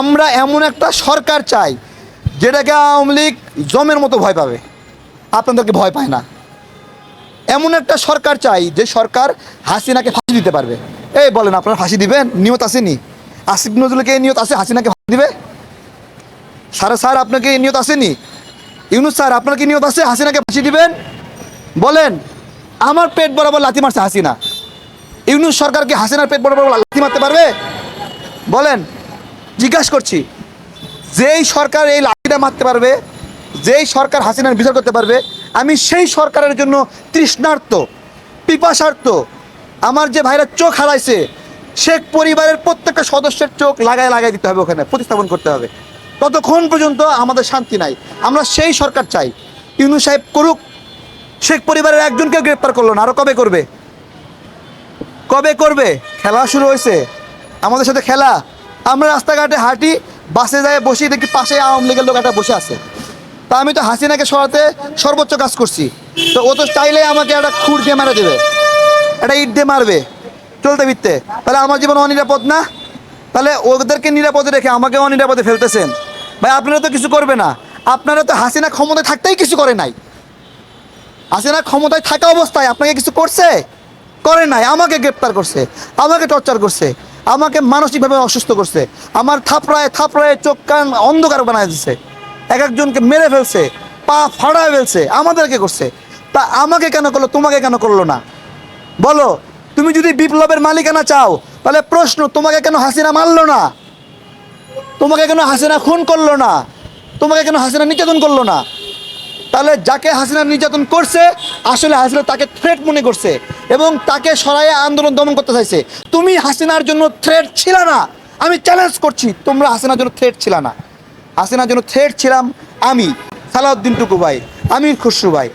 আমরা এমন একটা সরকার চাই, যেটাকে আওয়ামী লীগ জমের মতো ভয় পাবে। আপনাদেরকে ভয় পায় না। এমন একটা সরকার চাই, যে সরকার হাসিনাকে ফাঁসি দিতে পারবে। এই বলেন, আপনারা ফাঁসি দিবেন? নিয়ত আসেনি। আসিফ নজরুলকে এই নিয়ত আছে হাসিনাকে ফাঁসি দিবে? সারা স্যার আপনাকে এই নিয়ত আসেনি? ইউনুস স্যার, আপনার কি নিয়ত আছে? হাসিনাকে ফাঁসি দিবেন? বলেন, আমার পেট বরাবর লাথি মারছে হাসিনা। ইউনুস সরকারকে হাসিনার পেট বরাবর লাথি মারতে পারবে? বলেন জিজ্ঞাসা করছি, যেই সরকার এই লাঠিটা মারতে পারবে, যেই সরকার হাসিনার বিচার করতে পারবে, আমি সেই সরকারের জন্য তৃষ্ণার্ত পিপাসার্থ আমার যে ভাইরা চোখ হারাইছে, শেখ পরিবারের প্রত্যেকটা সদস্যের চোখ লাগায় লাগাই দিতে হবে ওখানে, প্রতিস্থাপন করতে হবে। ততক্ষণ পর্যন্ত আমাদের শান্তি নাই। আমরা সেই সরকার চাই। ইউনু সাহেব করুক, শেখ পরিবারের একজনকে গ্রেপ্তার করল না, আরও কবে করবে? কবে করবে? খেলা শুরু হয়েছে। আমাদের সাথে খেলা। আমরা রাস্তাঘাটে হাঁটি, বাসে যায় বসি দেখি পাশে আওয়ামী লীগের লোক একটা বসে আছে। তা আমি তো হাসিনাকে সরাতে সর্বোচ্চ কাজ করছি। তো ও তো চাইলে আমাকে একটা খুর দিয়ে মারা দেবে, একটা ইট দিয়ে মারবে। চলতে ফিরতে। তাহলে আমার জীবন অনিরাপদ না? তাহলে ওদেরকে নিরাপদে রেখে আমাকে অনিরাপদে ফেলতেছেন। ভাই, আপনারা তো কিছু করবে না। আপনারা তো হাসিনা ক্ষমতায় থাকতেই কিছু করে নাই। হাসিনা ক্ষমতায় থাকা অবস্থায় আপনাকে কিছু করছে? করে নাই, আমাকে গ্রেপ্তার করছে, আমাকে টর্চার করছে। আমাকে মানসিকভাবে অসুস্থ করছে। আমার থাপড়ায় থাপড়ায় চোখ কান অন্ধকার বানায় দিচ্ছে এক একজনকে মেরে ফেলছে, পা ফাড়ায় ফেলছে আমাদেরকে করছে? তা আমাকে কেন করল, তোমাকে কেন করল না? বলো, তুমি যদি বিপ্লবের মালিকানা চাও, তাহলে প্রশ্ন, তোমাকে কেন হাসিনা মারলো না? তোমাকে কেন হাসিনা খুন করল না? তোমাকে কেন হাসিনা নিকেতন করল না? তাহলে যাকে হাসিনা নির্যাতন করছে, আসলে হাসিনা তাকে থ্রেট মনে করছে এবং তাকে সরাইয়ে আন্দোলন দমন করতে চাইছে। তুমি হাসিনার জন্য থ্রেট ছিল না। আমি চ্যালেঞ্জ করছি, তোমরা হাসিনার জন্য থ্রেট ছিল না। হাসিনার জন্য থ্রেট ছিলাম আমি, সালাউদ্দিন টুকু ভাই আমি খুসরু ভাই।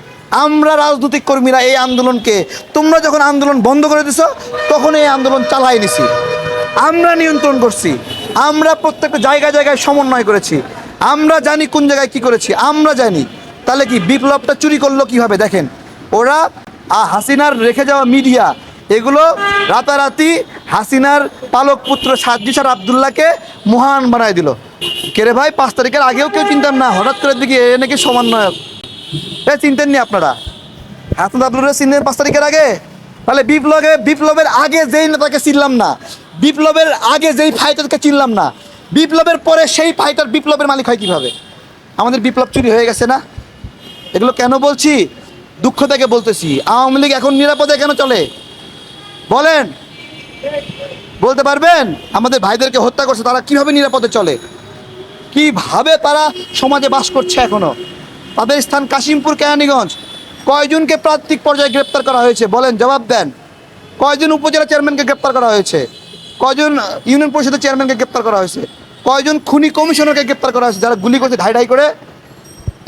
আমরা রাজনৈতিক কর্মীরা এই আন্দোলনকে, তোমরা যখন আন্দোলন বন্ধ করে দিছো, তখন এই আন্দোলন চালাই নিছি। আমরা নিয়ন্ত্রণ করছি। আমরা প্রত্যেকটা জায়গায় জায়গায় সমন্বয় করেছি। আমরা জানি কোন জায়গায় কি করেছি। আমরা জানি। তাহলে কি বিপ্লবটা চুরি করল কীভাবে? দেখেন, ওরা হাসিনার রেখে যাওয়া মিডিয়া, এগুলো রাতারাতি হাসিনার পালক পুত্র সাজ্জিসার আবদুল্লাহকে মহান বানায় দিল। কেরে ভাই, পাঁচ তারিখের আগেও কেউ চিনতাম না, হঠাৎ করে দেখি এ নাকি সমন্বয়ক এ চিনতেন নি আপনারা? হাসান আবদুল্লাহ চিনতেন পাঁচ তারিখের আগে? তাহলে বিপ্লবে, বিপ্লবের আগে যেই নেতাকে চিনলাম না, বিপ্লবের আগে যেই ফাইটারকে চিনলাম না, বিপ্লবের পরে সেই ফাইটার বিপ্লবের মালিক হয় কীভাবে? আমাদের বিপ্লব চুরি হয়ে গেছে না? এগুলো কেন বলছি? দুঃখ থেকে বলতেছি। আওয়ামী লীগ এখন নিরাপদে কেন চলে? বলেন। বলতে পারবেন? আমাদের ভাইদেরকে হত্যা করছে, তারা কীভাবে নিরাপদে চলে? কীভাবে তারা সমাজে বাস করছে এখনও? তাদের স্থান কাশিমপুর, কেরানীগঞ্জ। কয়জনকে প্রান্তিক পর্যায়ে গ্রেপ্তার করা হয়েছে? বলেন, জবাব দেন। কয়জন উপজেলা চেয়ারম্যানকে গ্রেপ্তার করা হয়েছে? কয়জন ইউনিয়ন পরিষদের চেয়ারম্যানকে গ্রেপ্তার করা হয়েছে? কয়জন খুনি কমিশনারকে গ্রেপ্তার করা হয়েছে? যারা গুলি করছে, ঢাই ঢাই করে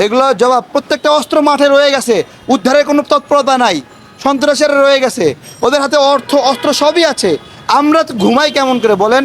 এগুলো জবাব, প্রত্যেকটা অস্ত্র মাঠে রয়ে গেছে। উদ্ধারের কোনো তৎপরতা নাই। সন্ত্রাসের রয়ে গেছে। ওদের হাতে অর্থ, অস্ত্র সবই আছে। আমরা ঘুমাই কেমন করে বলেন?